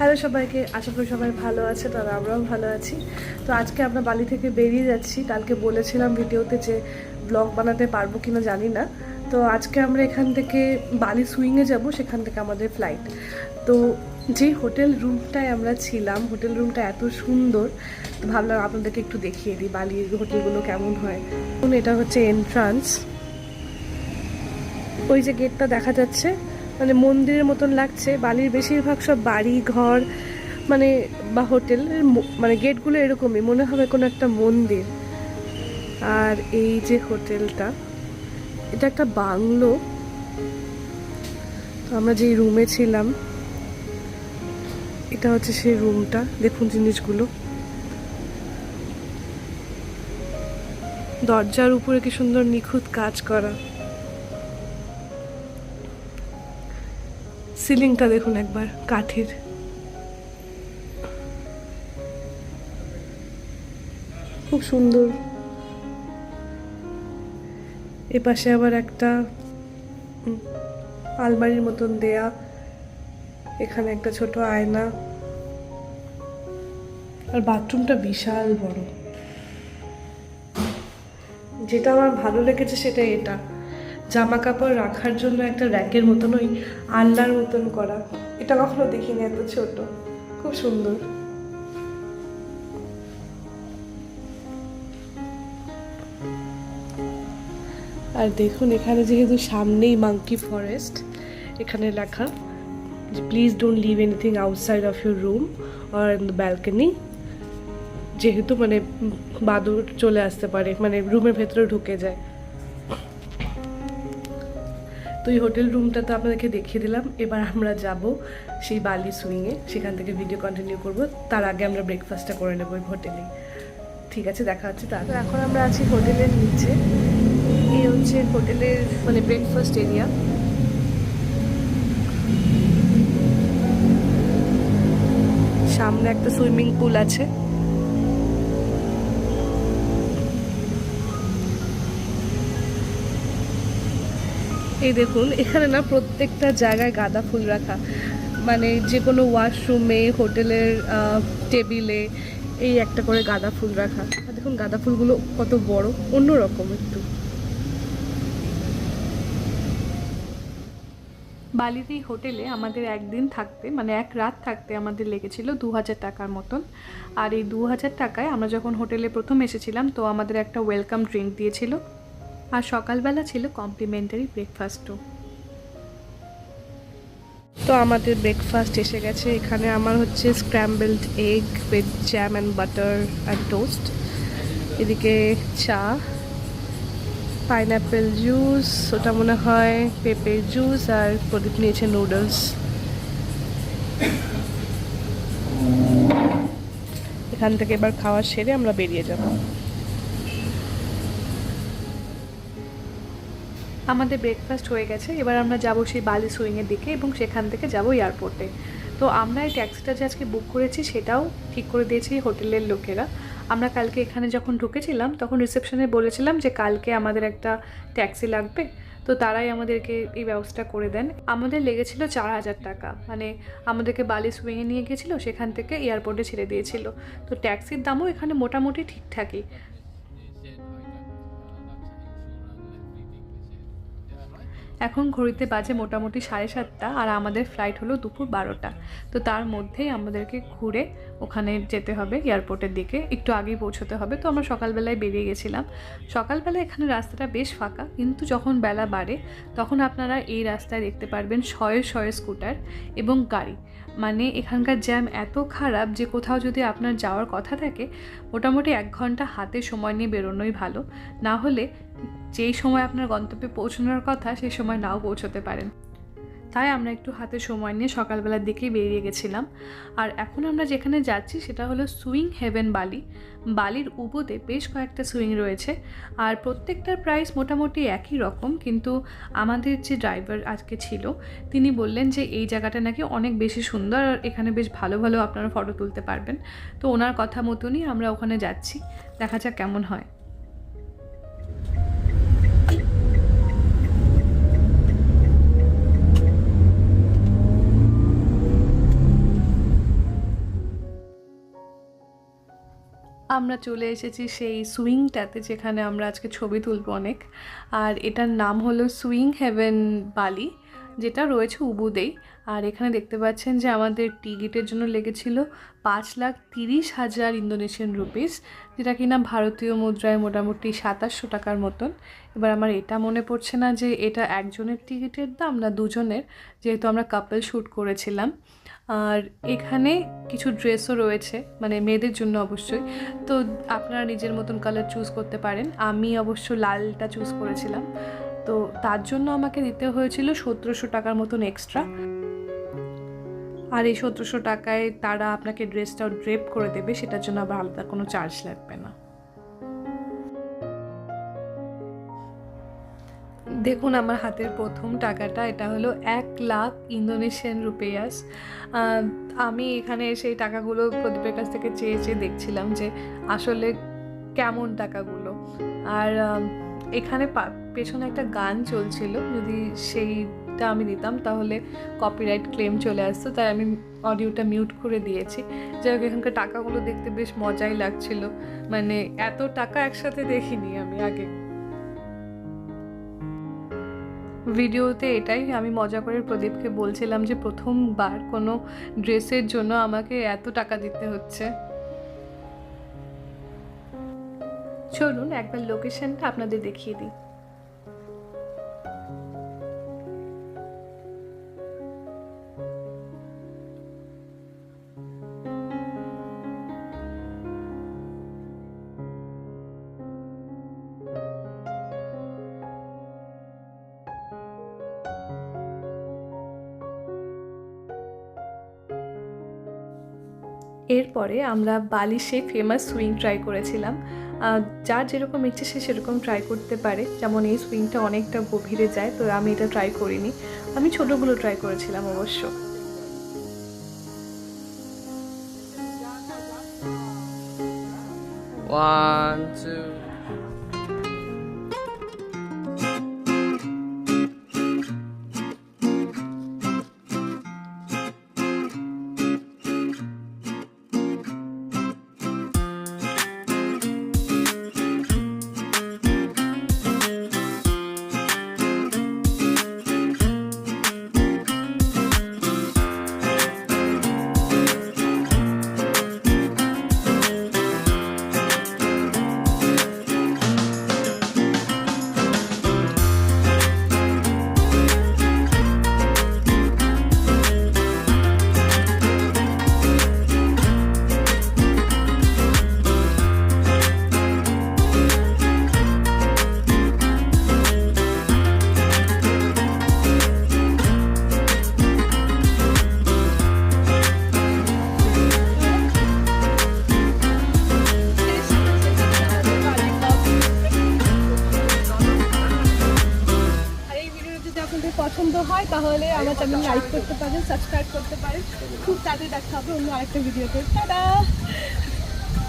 Hello সবাইকে, আশা করি সবাই ভালো আছে আর আমরাও ভালো আছি। তো আজকে আমরা বালি থেকে বেরিয়ে যাচ্ছি। কালকে বলেছিলাম ভিডিওতে যে ব্লগ বানাতে পারব কিনা জানি না। তো আজকে আমরা এখান থেকে বালি সুইংয়ে যাব, সেখান থেকে আমাদের ফ্লাইট তো যে হোটেল রুমটায় আমরা ছিলাম, হোটেল রুমটা এত সুন্দর, তো ভাবলাম আপনাদেরকে একটু দেখিয়ে দিই বালির হোটেলগুলো কেমন হয়। এটা হচ্ছে এন্ট্রান্স ওই যে গেটটা দেখা যাচ্ছে মানে মন্দিরের মতন লাগছে, বালির বেশিরভাগ সব বাড়ি, ঘর মানে বা হোটেল মানে গেটগুলো এরকমই, মনে হবে কোনো একটা মন্দির। আর এই যে হোটেলটা, এটা একটা বাংলো। তো আমরা যেই রুমে ছিলাম, এটা হচ্ছে সেই রুমটা, দেখুন জিনিসগুলো। দরজার উপরে কি সুন্দর নিখুঁত কাজ করা। সিলিংটা দেখুন একবার, কাঠের। খুব সুন্দর। এ পাশে আবার একটা আলমারির মতন দেয়া। এখানে একটা ছোট আয়না। আর বাথরুমটা বিশাল বড়। যেটা আমার ভালো লেগেছে সেটা এটা। জামা কাপড় রাখার জন্য একটা র্যাকের মতন ওই আলনার মতন করা। এটা কখনো দেখিনি এত ছোট। খুব সুন্দর। আর দেখুন, এখানে যেহেতু সামনেই মাঙ্কি ফরেস্ট এখানে লেখা যে please don't leave anything outside of your room or in the balcony যেহেতু মানে বাদুড় চলে আসতে পারে মানে রুমের ভেতরে ঢুকে যায়। তো এই হোটেল রুমটা তো আপনাদেরকে দেখিয়ে দিলাম। এবার আমরা যাব সেই বালি সুইংয়ে। সেখান থেকে ভিডিও কন্টিনিউ করব। তার আগে আমরা ব্রেকফাস্টটা করে নেব ওই হোটেলে ঠিক আছে, দেখা হচ্ছে তারপর এখন আমরা আছি হোটেলের নিচে। এই হচ্ছে হোটেলের মানে ব্রেকফাস্ট এরিয়া সামনে একটা সুইমিং পুল আছে। এই দেখুন, এখানে না প্রত্যেকটা জায়গায় গাঁদা ফুল রাখা। মানে যে কোনো ওয়াশরুমে হোটেলের টেবিলে এই একটা করে গাঁদা ফুল রাখা। আর দেখুন, গাঁদা ফুলগুলো কত বড়, অন্যরকম একটু। বালির এই হোটেলে আমাদের একদিন থাকতে মানে এক রাত থাকতে আমাদের লেগেছিল দু হাজার টাকার মতন। আর এই দু হাজার টাকায় আমরা যখন হোটেলে প্রথম এসেছিলাম, তো আমাদের একটা ওয়েলকাম ড্রিঙ্ক দিয়েছিল। আর সকালবেলা ছিল কমপ্লিমেন্টারি ব্রেকফাস্টও তো আমাদের ব্রেকফাস্ট এসে গেছে। এখানে আমার হচ্ছে scrambled egg with jam and butter and toast এদিকে চা পাইনঅ্যাপেল জুস ওটা মনে হয় পেঁপের জুস আর প্রদীপ নিয়েছে নুডলস এখান থেকে এবার খাওয়া সেরে আমরা বেরিয়ে যাব। আমাদের ব্রেকফাস্ট হয়ে গেছে। এবার আমরা যাব সেই বালি সুইংয়ের দিকে এবং সেখান থেকে যাব এয়ারপোর্টে তো আমরা এই ট্যাক্সিটা যে আজকে বুক করেছি সেটাও ঠিক করে দিয়েছি হোটেলের লোকেরা। আমরা কালকে এখানে যখন ঢুকেছিলাম, তখন রিসেপশনে বলেছিলাম যে কালকে আমাদের একটা ট্যাক্সি লাগবে। তো তারাই আমাদেরকে এই ব্যবস্থা করে দেন। আমাদের লেগেছিল চার হাজার টাকা। মানে আমাদেরকে বালি সুইংয়ে নিয়ে গেছিল, সেখান থেকে এয়ারপোর্টে ছেড়ে দিয়েছিল। তো ট্যাক্সির দামও এখানে মোটামুটি ঠিকঠাকই। এখন ঘড়িতে বাজে মোটামুটি সাড়ে সাতটা আর আমাদের ফ্লাইট হলো দুপুর বারোটা। তো তার মধ্যেই আমাদেরকে ঘুরে ওখানে যেতে হবে এয়ারপোর্টের দিকে। একটু আগেই পৌঁছতে হবে। তো আমরা সকালবেলায় বেরিয়ে গেছিলাম। সকালবেলা এখানে রাস্তাটা বেশ ফাঁকা। কিন্তু যখন বেলা বাড়ে, তখন আপনারা এই রাস্তায় দেখতে পারবেন শয়ে শয়ে স্কুটার এবং গাড়ি। মানে এখানকার জ্যাম এত খারাপ যে কোথাও যদি আপনার যাওয়ার কথা থাকে, মোটামুটি এক ঘণ্টা হাতে সময় নিয়ে বেরোনোই ভালো। না হলে যেই সময় আপনার গন্তব্যে পৌঁছানোর কথা, সেই সময় নাও পৌঁছতে পারেন। তাই আমরা একটু হাতে সময় নিয়ে সকালবেলার দিকেই বেরিয়ে গেছিলাম। আর এখন আমরা যেখানে যাচ্ছি, সেটা হলো সুইং হেভেন বালি। বালির উবোতে বেশ কয়েকটা সুইং রয়েছে। আর প্রত্যেকটার প্রাইস মোটামুটি একই রকম, কিন্তু আমাদের যে ড্রাইভার আজকে ছিল, তিনি বললেন যে এই জায়গাটা নাকি অনেক বেশি সুন্দর আর এখানে বেশ ভালো ভালো আপনারা ফটো তুলতে পারবেন। তো ওনার কথা মতনই আমরা ওখানে যাচ্ছি। দেখা যাক কেমন হয়। আমরা চলে এসেছি সেই সুইংটাতে যেখানে আমরা আজকে ছবি তুলব অনেক। আর এটার নাম হলো সুইং হেভেন বালি। যেটা রয়েছে উবুদেই আর এখানে দেখতে পাচ্ছেন যে আমাদের টিকিটের জন্য লেগেছিল পাঁচ লাখ তিরিশ হাজার ইন্দোনেশিয়ান রুপিস, যেটা কিনা ভারতীয় মুদ্রায় মোটামুটি সাতাশশো টাকার মতন। এবার আমার এটা মনে পড়ছে না যে এটা একজনের টিকিটের দাম না দুজনের, যেহেতু আমরা কাপল শ্যুট করেছিলাম। আর এখানে কিছু ড্রেসও রয়েছে মানে মেয়েদের জন্য অবশ্যই। তো আপনারা নিজের মতন কালার চুজ করতে পারেন। আমি অবশ্য লালটা চুজ করেছিলাম। তো তার জন্য আমাকে দিতে হয়েছিল সতেরোশো টাকার মতন এক্সট্রা আর এই সতেরোশো টাকায় তারা আপনাকে ড্রেসটাও ড্রেপ করে দেবে, সেটার জন্য আবার আলাদা কোনো চার্জ লাগবে না। দেখুন আমার হাতের প্রথম টাকাটা, এটা হলো এক লাখ ইন্দোনেশিয়ান রুপিয়াস। আমি এখানে সেই টাকাগুলো প্রদীপের কাছ থেকে চেয়ে চেয়ে দেখছিলাম যে আসলে কেমন টাকাগুলো। আর এখানে পেছনে একটা গান চলছিল। যদি সেইটা আমি দিতাম তাহলে কপিরাইট ক্লেম চলে আসতো। তাই আমি অডিওটা মিউট করে দিয়েছি। যাই হোক, এখানকার টাকাগুলো দেখতে বেশ মজাই লাগছিল। মানে এত টাকা একসাথে দেখিনি আমি আগে। ভিডিওতে এটাই, আমি মজা করে প্রদীপকে বলছিলাম যে, প্রথমবার কোনো ড্রেসের জন্য আমাকে এত টাকা দিতে হচ্ছে। চলুন একবার লোকেশনটা আপনাদের দেখিয়ে দিই। এরপরে আমরা বালিশে ফেমাস সুইং ট্রাই করেছিলাম। যার যেরকম ইচ্ছে সে সেরকম ট্রাই করতে পারে যেমন এই সুইংটা অনেকটা গভীরে যায় তো আমি এটা ট্রাই করিনি আমি ছোটোগুলো ট্রাই করেছিলাম অবশ্য One, two. তাহলে আমার চ্যানেল লাইক করতে পারেন সাবস্ক্রাইব করতে পারেন। খুব তাড়াতাড়ি দেখা হবে অন্য আরেকটা ভিডিওতে টাটা!